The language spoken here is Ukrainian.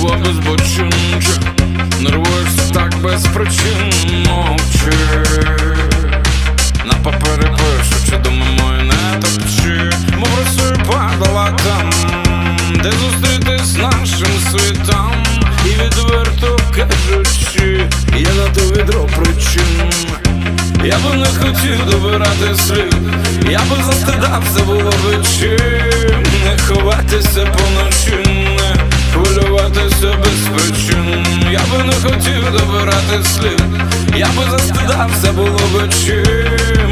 було без бочинче Нервуєшся так без причин мовчи. На папері пишу, чи думи мої не топчи. Мов рисую падала там Де зустрітись нашим світом. І відверто кажучи Я на то відро причин. Я би не хотів добирати слід, я би застидався було чим Не ховатися поночі, Я би не хотів добирати слів, я би застидався було би чим